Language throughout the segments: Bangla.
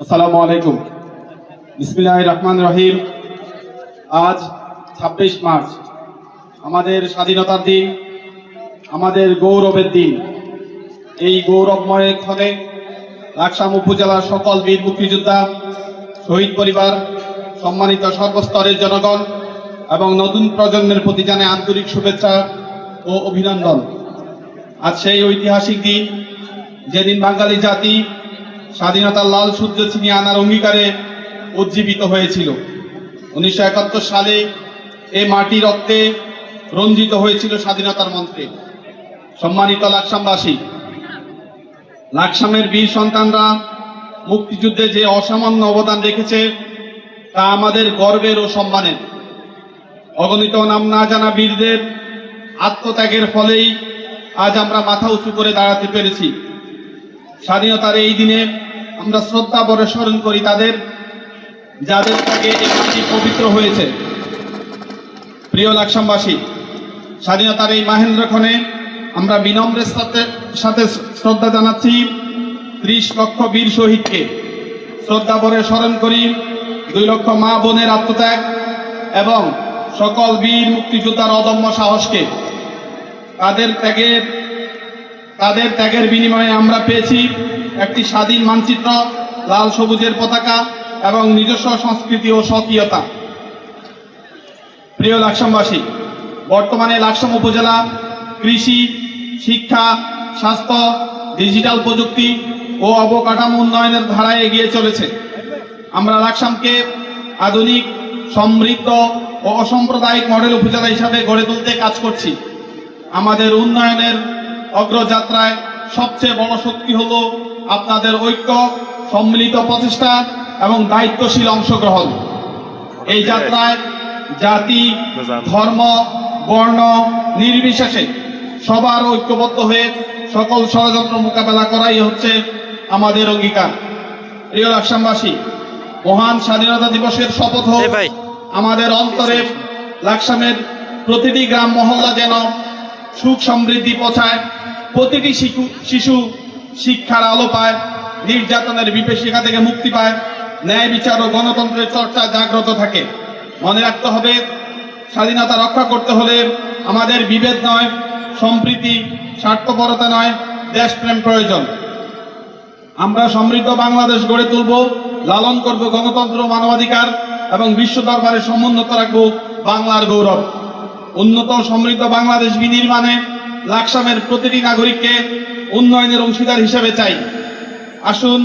আসসালামু আলাইকুম। বিসমিল্লাহ রহমান রহিম। আজ ছাব্বিশ মার্চ। আমাদের স্বাধীনতার দিন, আমাদের গৌরবের দিন। এই গৌরবময় ক্ষণে লাকসাম উপজেলার সকল বীর মুক্তিযোদ্ধা, শহীদ পরিবার, সম্মানিত সর্বস্তরের জনগণ এবং নতুন প্রজন্মের প্রতি জানে আন্তরিক শুভেচ্ছা ও অভিনন্দন। আজ সেই ঐতিহাসিক দিন যেদিন বাঙালি জাতি স্বাধীনতার লাল সূর্য ছিনিয়ে আনার অঙ্গীকারে উজ্জীবিত হয়েছিল। উনিশশো একাত্তর সালে এ মাটি রক্তে রঞ্জিত হয়েছিল স্বাধীনতার মন্ত্রে। সম্মানিত লাকসামবাসী, লাকসামের বীর সন্তানরা মুক্তিযুদ্ধে যে অসামান্য অবদান রেখেছে, তা আমাদের গর্বের ও সম্মানের। অগণিত নাম না জানা বীরদের আত্মত্যাগের ফলেই আজ আমরা মাথা উঁচু করে দাঁড়াতে পেরেছি। স্বাধীনতার এই দিনে আমরা শ্রদ্ধা ভরে স্মরণ করি তাদের, যাদের থেকে এই পবিত্র হয়েছে। প্রিয় লাকসামবাসী, স্বাধীনতার এই মাহেন্দ্রক্ষণে আমরা বিনম্রের সাথে সাথে শ্রদ্ধা জানাচ্ছি ত্রিশ লক্ষ বীর শহীদকে। শ্রদ্ধা ভরে স্মরণ করি দুই লক্ষ মা বোনের আত্মত্যাগ এবং সকল বীর মুক্তিযোদ্ধার অদম্য সাহসকে। তাদের ত্যাগের তাদের ত্যাগের বিনিময়ে আমরা পেয়েছি একটি স্বাধীন মানচিত্র, লাল সবুজের পতাকা এবং নিজস্ব সংস্কৃতি ও স্বকীয়তা। প্রিয় লাকসামবাসী, বর্তমানে লাকসাম উপজেলা কৃষি, শিক্ষা, স্বাস্থ্য, ডিজিটাল প্রযুক্তি ও অবকাঠামো উন্নয়নের ধারায় এগিয়ে চলেছে। আমরা লাকসামকে আধুনিক, সমৃদ্ধ ও অসাম্প্রদায়িক মডেল উপজেলা হিসাবে গড়ে তুলতে কাজ করছি। আমাদের উন্নয়নের অগ্রযাত্রায় সবচেয়ে বড় শক্তি হলো আপনাদের ঐক্য সম্মিলিত প্রচেষ্টা এবং দায়িত্বশীল অংশগ্রহণ। এই যাত্রায় জাতি ধর্ম বর্ণ নির্বিশেষে সবার ঐক্যবদ্ধ হয়ে সকল ষড়যন্ত্র মোকাবেলা করাই হচ্ছে আমাদের অঙ্গীকার। প্রিয় লাকসামবাসী মহান স্বাধীনতা দিবসের শপথ হোক। আমাদের অন্তরে লাকসামের প্রতিটি গ্রাম মহল্লা যেন সুখ সমৃদ্ধি পৌঁছায়। প্রতিটি শিশু শিশু শিক্ষার আলো পায়, নির্যাতনের বিপেষিকা থেকে মুক্তি পায়, ন্যায় বিচার ও গণতন্ত্রের চর্চা জাগ্রত থাকে। মনে রাখতে হবে, স্বাধীনতা রক্ষা করতে হলে আমাদের বিভেদ নয়, সম্প্রীতি, স্বার্থপরতা নয়, দেশপ্রেম প্রয়োজন। আমরা সমৃদ্ধ বাংলাদেশ গড়ে তুলব, লালন করব গণতন্ত্র মানবাধিকার এবং বিশ্ব দরবারে সমুন্নত রাখব বাংলার গৌরব। উন্নত সমৃদ্ধ বাংলাদেশ বিনির্মাণে লাকসামের প্রতিটি নাগরিককে উন্নয়নের অংশীদার হিসেবে চাই। আসুন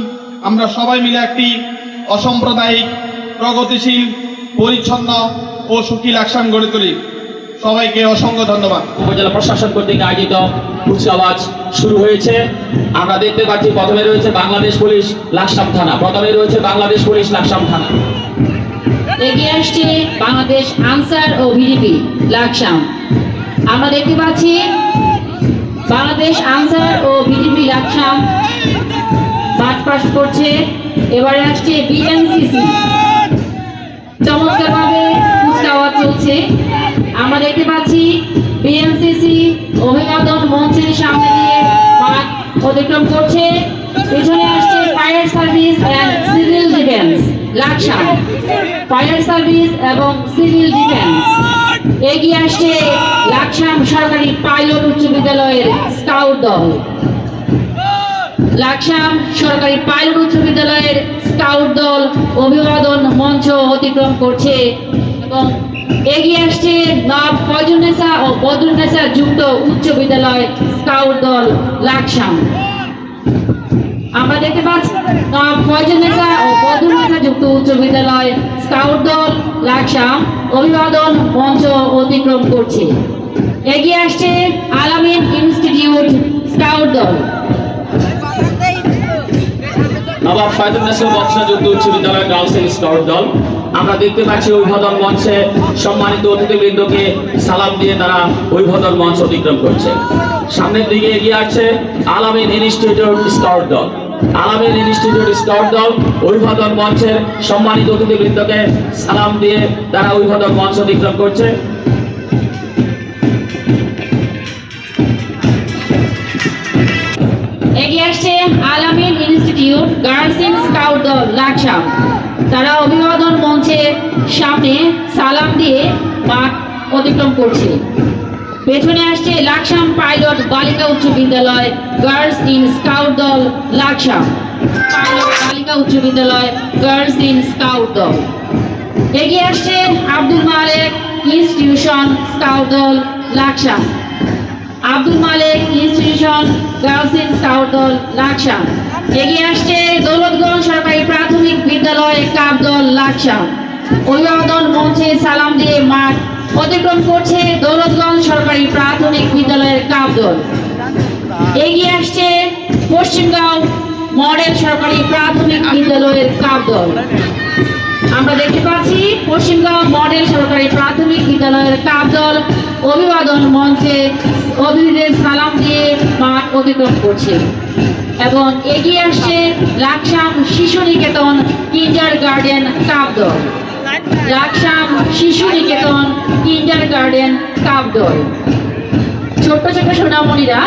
আমরা সবাই মিলে একটি অসাম্প্রদায়িক প্রগতিশীল পরিচ্ছন্ন ও সুখী লাকসাম গড়ে তুলি। সবাইকে অসংখ্য ধন্যবাদ। উপজেলা প্রশাসন কর্তৃক আয়োজিত কুচকাওয়াজ শুরু হয়েছে। আমরা দেখতে পাচ্ছি প্রথমে রয়েছে বাংলাদেশ পুলিশ লাকসাম থানা। প্রথমে রয়েছে বাংলাদেশ পুলিশ লাকসাম থানা। এগিয়ে আসছে বাংলাদেশ আনসার ও ভিডিপি লাকসাম। আমরা দেখতে পাচ্ছি বাংলাদেশ আনসার ও ভিডিপি লাকসাম মাঠ পাস করছে। এবারে আসছে বিএনসিসি। চমৎকারভাবে কুচকাওয়াজ চলছে। আমরা দেখতে পাচ্ছি বিএনসিসি অভিবাদন মঞ্চের সামনে দিয়ে মাঠ অতিক্রম করছে। পেছনে আসছে fire service and civil defence, Laksam. Fire service এবং সিভিল ডিফেন্স। এগিয়ে আসছে লাকসাম সরকারি পাইলট উচ্চ বিদ্যালয়ের স্কাউট দল। লাকসাম সরকারি পাইলট উচ্চ বিদ্যালয়ের স্কাউট দল অভিবাদন মঞ্চ অতিক্রম করছে এবং এগিয়ে আসছে নব ফয়জুন্নেসা ও বদরুন্নেসা যুক্ত উচ্চ বিদ্যালয় স্কাউট দল লাকসাম। আমরা দেখতে পাচ্ছি নব ফয়জুন্নেসা ও বদরুন্নেসা যুক্ত উচ্চ বিদ্যালয় স্কাউট দল লাকসাম। অভিবাদন মঞ্চ অতিক্রম করছে। এগিয়ে আসছে আলামিন ইনস্টিটিউট স্কাউট দল। নবাব ফায়দুল নাসির বংশযুক্ত উচ্চ বিদ্যালয় গার্লস স্কাউট দল। আমরা দেখতে পাচ্ছি অভিবাদন মঞ্চে সম্মানিত অতিথিবৃন্দকে সালাম দিয়ে তারা অভিবাদন মঞ্চ অতিক্রম করছে। সামনের দিকে এগিয়ে আসছে আলামিন ইনস্টিটিউট স্কাউট দল। আলামিন ইনস্টিটিউট স্কাউট দল, অভিবাদন মঞ্চের সম্মানিত অতিথিবৃন্দকে সালাম দিয়ে তারা অভিবাদন মঞ্চ অতিক্রম করছে। এগিয়ে আসছে আলামিন ইনস্টিটিউট গার্লস স্কাউট দল, লাকসাম। তারা অভিবাদন মঞ্চে সামনে সালাম দিয়ে মাঠ অতিক্রম করছে। পেছনে আসছে লাকসাম পাইলট বালিকা উচ্চ বিদ্যালয়, গার্লস ইন স্কাউট দল, লাকসাম। পাইলট বালিকা উচ্চ বিদ্যালয়, গার্লস ইন স্কাউট দল। এগিয়ে আসছে আব্দুল মালেক, ইনস্টিটিউশন, স্কাউট দল, Laksam. Abdul Malek, institution, girls in scout দল, লাকসাম। এগিয়ে আসছে দৌলতগঞ্জ সরকারি প্রাথমিক বিদ্যালয়, কাপ দল, লাকসাম। অভিবাদন মঞ্চে সালাম দিয়ে মাঠ অতিক্রম করছে দৌলতগঞ্জ সরকারি প্রাথমিক বিদ্যালয়ের কাপ দল এগিয়ে আসছে পশ্চিমগাঁও মডেল সরকারি প্রাথমিক বিদ্যালয়ের কাপ দল আমরা দেখতে পাচ্ছি পশ্চিমগাঁও মডেল সরকারি প্রাথমিক বিদ্যালয়ের কাপ দল অভিবাদন মঞ্চে অতিথিদের সালাম দিয়ে মাঠ অতিক্রম করছে। এবং এগিয়ে আসছে লাকসাম শিশু নিকেতন কিন্ডার গার্ডেন কাপ দল লাকসাম শিশু নিকেতন কিন্ডার গার্ডেন কাপদল ছোট্ট ছোট্ট সোনামণিরা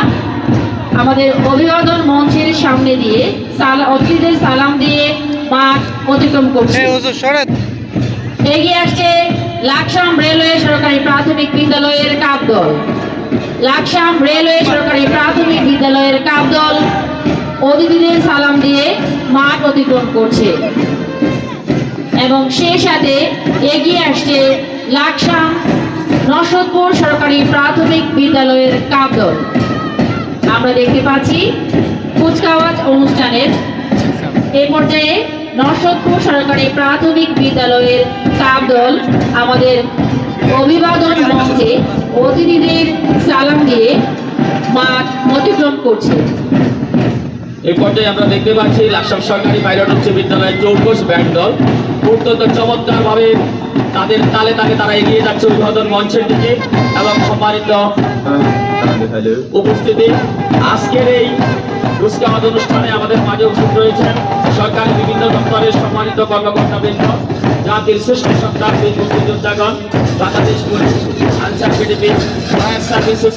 আমাদের অভিবাদন মঞ্চের সামনে দিয়ে অতিথিদের সালাম দিয়ে মাঠ অতিক্রম করছে। এগিয়ে আসছে লাকসাম রেলওয়ে সরকারি প্রাথমিক বিদ্যালয়ের কাপ দল লাকসাম রেলওয়ে সরকারি প্রাথমিক বিদ্যালয়ের কাপ দল অতিথিদের সালাম দিয়ে মাঠ অতিক্রম করছে। এবং সেই সাথে এগিয়ে আসছে লাকসাম নসদপুর সরকারি প্রাথমিক বিদ্যালয়ের কাপ দল আমরা দেখতে পাচ্ছি কুচকাওয়াজ অনুষ্ঠানের। এই পর্যায়ে নরসদপুর সরকারি প্রাথমিক বিদ্যালয়ের কাপ দল আমাদের অভিবাদন মঞ্চে অতিথিদের সালাম দিয়ে মাঠ অতিক্রম করছে। এই পর্যায়ে আমরা দেখতে পাচ্ছি লাকসাম সরকারি পাইলট উচ্চ বিদ্যালয়ের চৌকস ব্যান্ড দল। অত্যন্ত চমৎকার ভাবে তাদের তালে তালে তারা এগিয়ে যাচ্ছে অভিবাদন মঞ্চের দিকে এবং সম্মানিত উপস্থিতি। আজকের এই কুচকাওয়াজ অনুষ্ঠানে আমাদের মাঝে উপস্থিত রয়েছেন সরকারি বিভিন্ন দপ্তরের সম্মানিত কর্মকর্তাবৃন্দ জাতির শ্রেষ্ঠ সন্তান বীর মুক্তিযোদ্ধাগণ Bangladesh police, Ansar PDP, fire services